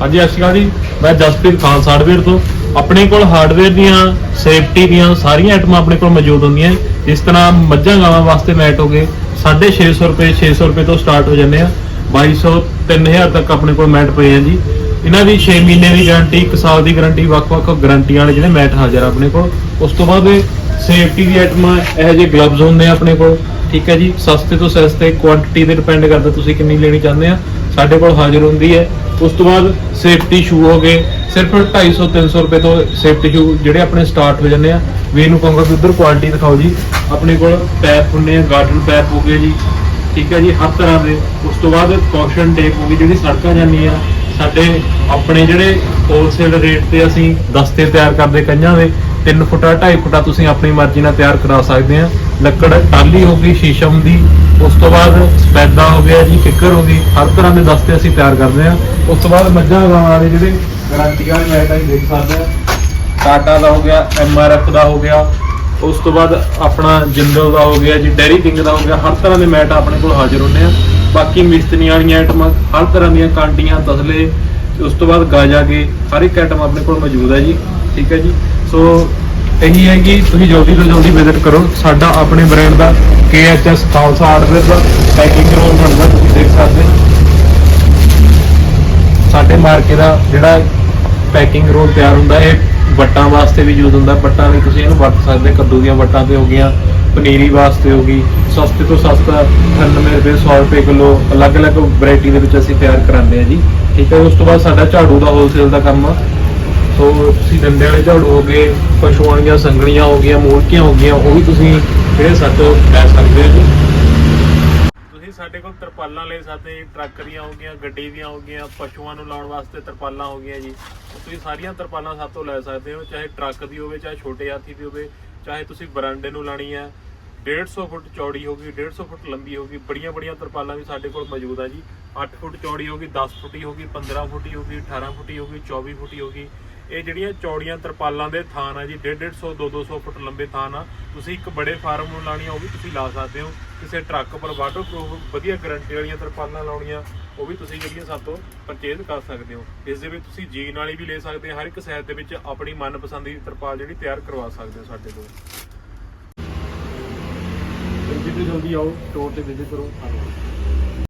ਹਾਂਜੀ, ਸਤਿ ਸ਼੍ਰੀ ਅਕਾਲ ਜੀ। ਮੈਂ ਜਸਪ੍ਰੀਤ ਖਾਨ ਹਾਰਡਵੇਅਰ ਤੋਂ। ਆਪਣੇ ਕੋਲ ਹਾਰਡਵੇਅਰ ਦੀਆਂ ਸੇਫਟੀ ਦੀਆਂ ਸਾਰੀਆਂ ਆਈਟਮਾਂ ਆਪਣੇ ਕੋਲ ਮੌਜੂਦ ਹੁੰਦੀਆਂ ਜਿਸ ਤਰ੍ਹਾਂ ਮੱਝਾਂ ਗਾਵਾਂ ਵਾਸਤੇ ਮੈਟ ਹੋ ਗਏ। 650 ਰੁਪਏ 600 ਰੁਪਏ ਤੋਂ ਸਟਾਰਟ ਹੋ ਜਾਂਦੇ ਆ। 2200 3000 ਤੱਕ ਆਪਣੇ ਕੋਲ ਮੈਟ ਪਏ ਆ ਜੀ। ਇਹਨਾਂ ਦੀ 6 ਮਹੀਨੇ ਦੀ ਗਾਰੰਟੀ 1 ਸਾਲ ਦੀ ਗਾਰੰਟੀ ਵੱਖ-ਵੱਖ ਗਾਰੰਟੀਆਂ ਵਾਲੇ ਜਿਹੜੇ ਮੈਟ ਹਾਜ਼ਰ ਆ ਆਪਣੇ ਕੋਲ। ਉਸ ਤੋਂ ਬਾਅਦ ਸੇਫਟੀ ਦੀ ਆਈਟਮਾਂ ਇਹੋ ਜਿਹੇ ਗਲਵਜ਼ ਹੁੰਦੇ ਆ ਆਪਣੇ ਕੋਲ। ਠੀਕ ਹੈ ਜੀ, ਸਸਤੇ ਤੋਂ ਸਸਤੇ ਕੁਆਂਟੀਟੀ ਤੇ ਡਿਪੈਂਡ ਕਰਦਾ ਤੁਸੀਂ ਕਿੰਨੀ ਲੈਣੀ ਚਾਹੁੰਦੇ ਆ। ਸਾਡੇ ਕੋਲ ਹਾਜ਼ਰ ਹੁੰਦੀ ਹੈ। ਉਸ ਤੋਂ ਬਾਅਦ ਸੇਫਟੀ ਸ਼ੂ ਹੋ ਗਏ। ਸਿਰਫ 250 300 ਰੁਪਏ ਤੋਂ ਸੇਫਟੀ ਸ਼ੂ ਜਿਹੜੇ ਆਪਣੇ ਸਟਾਰਟ ਹੋ ਜਾਂਦੇ ਆ। ਵੀ ਇਹਨੂੰ ਕਹੂੰਗਾ ਕਿ ਉਧਰ ਕੁਆਲਿਟੀ ਦਿਖਾਓ ਜੀ। ਆਪਣੇ ਕੋਲ ਪੈਪ ਹੁੰਦੇ ਆ ਗਾਰਡਨ ਪੈਪ ਹੋ ਗਏ ਜੀ। ਠੀਕ ਹੈ ਜੀ, ਹਰ ਤਰ੍ਹਾਂ ਦੇ। ਉਸ ਤੋਂ ਬਾਅਦ ਕੌਸ਼ਨ ਟੇਪ ਹੋ ਗਈ, ਜਿਹੜੀ ਸੜਕਾਂ ਜਾਂਦੀਆਂ। ਸਾਡੇ ਆਪਣੇ ਜਿਹੜੇ ਹੋਲਸੇਲ ਰੇਟ ਤੇ ਅਸੀਂ ਦਸਤੇ ਤਿਆਰ ਕਰਦੇ ਕੰਨਾਂ ਦੇ। 3 ਫੁੱਟਾ 2.5 ਫੁੱਟਾ ਤੁਸੀਂ ਆਪਣੀ ਮਰਜ਼ੀ ਨਾਲ ਤਿਆਰ ਕਰਾ ਸਕਦੇ ਆ। ਲੱਕੜ ਟਾਲੀ ਹੋ ਗਈ, ਸ਼ੀਸ਼ਮ ਦੀ, ਉਸ ਤੋਂ ਬਾਅਦ ਸਪੈਦਾ ਹੋ ਗਿਆ ਜੀ ਕਿੱਕਰ ਹੋ ਗਈ, ਹਰ ਤਰ੍ਹਾਂ ਦੇ ਦਸਤੇ ਅਸੀਂ ਤਿਆਰ ਕਰਦੇ ਆ ਉਸ ਤੋਂ ਬਾਅਦ ਮੱਝਾਂ ਗਾਵਾਂ ਵਾਲੇ ਜਿਹੜੇ ਗਾਰੰਟੀ ਵਾਲੇ ਮੈਟ ਅਸੀਂ ਦੇਖ ਸਕਦੇ ਆ ਟਾਟਾ ਦਾ ਹੋ ਗਿਆ ਐਮਆਰਐਫ ਦਾ ਹੋ ਗਿਆ, ਉਸ ਤੋਂ ਬਾਅਦ ਆਪਣਾ ਜਿੰਦਲ ਦਾ ਹੋ ਗਿਆ ਜੀ, ਡੈਰੀ ਕਿੰਗ ਦਾ ਹੋ ਗਿਆ, ਹਰ ਤਰ੍ਹਾਂ ਦੇ ਮੈਟ ਆਪਣੇ ਕੋਲ ਹਾਜ਼ਰ ਹੁੰਦੇ ਆ ਬਾਕੀ ਮਿਸਤਰੀਆਂ ਵਾਲੀਆਂ ਆਈਟਮਾਂ ਹਰ ਤਰ੍ਹਾਂ ਦੀਆਂ ਕਾਂਟੀਆਂ, ਤਸਲੇ ਉਸ ਤੋਂ ਬਾਅਦ ਗਾਜਾ ਕੇ ਹਰ ਇੱਕ ਆਈਟਮ ਆਪਣੇ ਕੋਲ ਮੌਜੂਦ ਹੈ ਜੀ, ਠੀਕ ਹੈ ਜੀ। ਸੋ ਇਹੀ ਹੈ ਕਿ ਤੁਸੀਂ ਜਲਦੀ ਤੋਂ ਜਲਦੀ ਵਿਜ਼ਿਟ ਕਰੋ। ਸਾਡਾ ਆਪਣੇ ਬ੍ਰਾਂਡ ਦਾ KHS ਖਾਲਸਾ ਹਾਰਡਵੇਅਰ ਦਾ ਪੈਕਿੰਗ ਰੋਲ ਬਣਦਾ, ਤੁਸੀਂ ਦੇਖ ਸਕਦੇ ਹੋ। ਸਾਡੇ ਮਾਰਕੇ ਦਾ ਜਿਹੜਾ ਪੈਕਿੰਗ ਰੋਲ ਤਿਆਰ ਹੁੰਦਾ, ਇਹ ਵੱਟਾਂ ਵਾਸਤੇ ਵੀ ਯੂਜ਼ ਹੁੰਦਾ। ਵੱਟਾਂ ਲਈ ਤੁਸੀਂ ਇਹਨੂੰ ਵਰਤ ਸਕਦੇ ਕੱਦੂ ਦੀਆਂ ਵੱਟਾਂ ਤੇ ਹੋ ਗਈਆਂ, ਪਨੀਰੀ ਵਾਸਤੇ ਹੋ ਗਈ। ਸਸਤੇ ਤੋਂ ਸਸਤਾ 98 ਰੁਪਏ 100 ਰੁਪਏ ਕਿਲੋ ਅਲੱਗ-ਅਲੱਗ ਵੈਰਾਈਟੀ ਦੇ ਵਿੱਚ ਅਸੀਂ ਤਿਆਰ ਕਰਾਉਂਦੇ ਹਾਂ ਜੀ। ਠੀਕ ਹੈ, ਉਸ ਤੋਂ ਬਾਅਦ ਸਾਡਾ ਝਾੜੂ ਦਾ ਹੋਲਸੇਲ ਦਾ ਕੰਮ ਆ। ਸੋ ਤੁਸੀਂ ਡੰਡੇ ਵਾਲੇ ਝਾੜੂ ਹੋ ਗਏ, ਪਸ਼ੂਆਂ ਦੀਆਂ ਸੰਗਣੀਆਂ ਹੋ ਗਈਆਂ, ਮੂਰਤੀਆਂ ਹੋ ਗਈਆਂ, ਉਹ ਵੀ ਤੁਸੀਂ ਜਿਹੜੇ ਸਾਡੇ ਤੋਂ ਲੈ ਸਕਦੇ ਹੋ ਜੀ। ਤੁਸੀਂ ਸਾਡੇ ਕੋਲ ਤਰਪਾਲਾਂ ਲੈ ਸਕਦੇ ਜੀ ਟਰੱਕ ਦੀਆਂ ਹੋ ਗਈਆਂ, ਗੱਡੀ ਦੀਆਂ ਹੋ ਗਈਆਂ, ਪਸ਼ੂਆਂ ਨੂੰ ਲਾਉਣ ਵਾਸਤੇ ਤਰਪਾਲਾਂ ਹੋ ਗਈਆਂ ਜੀ। ਤੁਸੀਂ ਸਾਰੀਆਂ ਤਰਪਾਲਾਂ ਸਾਡੇ ਤੋਂ ਲੈ ਸਕਦੇ ਹੋ, ਚਾਹੇ ਟਰੱਕ ਦੀ ਹੋਵੇ, ਚਾਹੇ ਛੋਟੇ ਹਾਥੀ ਦੀ ਹੋਵੇ, ਚਾਹੇ ਤੁਸੀਂ ਬਰਾਂਡੇ ਨੂੰ ਲਾਣੀ ਹੈ। 150 ਫੁੱਟ ਚੌੜੀ ਹੋਗੀ 150 ਫੁੱਟ ਲੰਬੀ ਹੋਗੀ ਬੜੀਆਂ ਬੜੀਆਂ ਤਰਪਾਲਾਂ ਵੀ ਸਾਡੇ ਕੋਲ ਮੌਜੂਦ ਆ ਜੀ। 8 ਫੁੱਟ ਚੌੜੀ ਹੋਗੀ 10 ਫੁੱਟੀ ਹੋਗੀ 15 ਫੁੱਟੀ ਹੋਗੀ 18 ਫੁੱਟੀ ਹੋਗੀ 24 ਫੁੱਟੀ ਹੋਗੀ ਇਹ ਜਿਹੜੀਆਂ ਚੌੜੀਆਂ ਤਰਪਾਲਾਂ ਦੇ ਥਾਨ ਆ ਜੀ 150 200 ਫੁੱਟ ਲੰਬੇ ਥਾਨ ਆ। ਤੁਸੀਂ ਇੱਕ ਬੜੇ ਫਾਰਮ ਨੂੰ ਲਾਣੀ ਉਹ ਵੀ ਤੁਸੀਂ ਲਾ ਸਕਦੇ ਹੋ। ਕਿਸੇ ਟਰੱਕ ਪਰ ਵਾਟਰਪ੍ਰੂਫ ਵਧੀਆ ਗਾਰੰਟੀ ਵਾਲੀਆਂ ਤਰਪਾਲਾਂ ਲਾਉਣੀਆਂ, ਉਹ ਵੀ ਤੁਸੀਂ ਜਿਹੜੀਆਂ ਸਭ ਤੋਂ ਪਰਚੇਜ਼ ਕਰ ਸਕਦੇ ਹੋ। ਇਸ ਦੇ ਵਿੱਚ ਤੁਸੀਂ ਜੀਨ ਵਾਲੀ ਵੀ ਲੈ ਸਕਦੇ ਹੋ। ਹਰ ਇੱਕ ਸਾਈਜ਼ ਦੇ ਵਿੱਚ ਆਪਣੀ ਮਨਪਸੰਦ ਦੀ ਤਰਪਾਲ ਜਿਹੜੀ ਤਿਆਰ ਕਰਵਾ ਸਕਦੇ ਹੋ ਸਾਡੇ ਤੋਂ ਜਲਦੀ ਤੋਂ ਜਲਦੀ ਆਓ ਸਟੋਰ ਤੇ ਵਿਜ਼ਿਟ ਕਰੋ। ਧੰਨਵਾਦ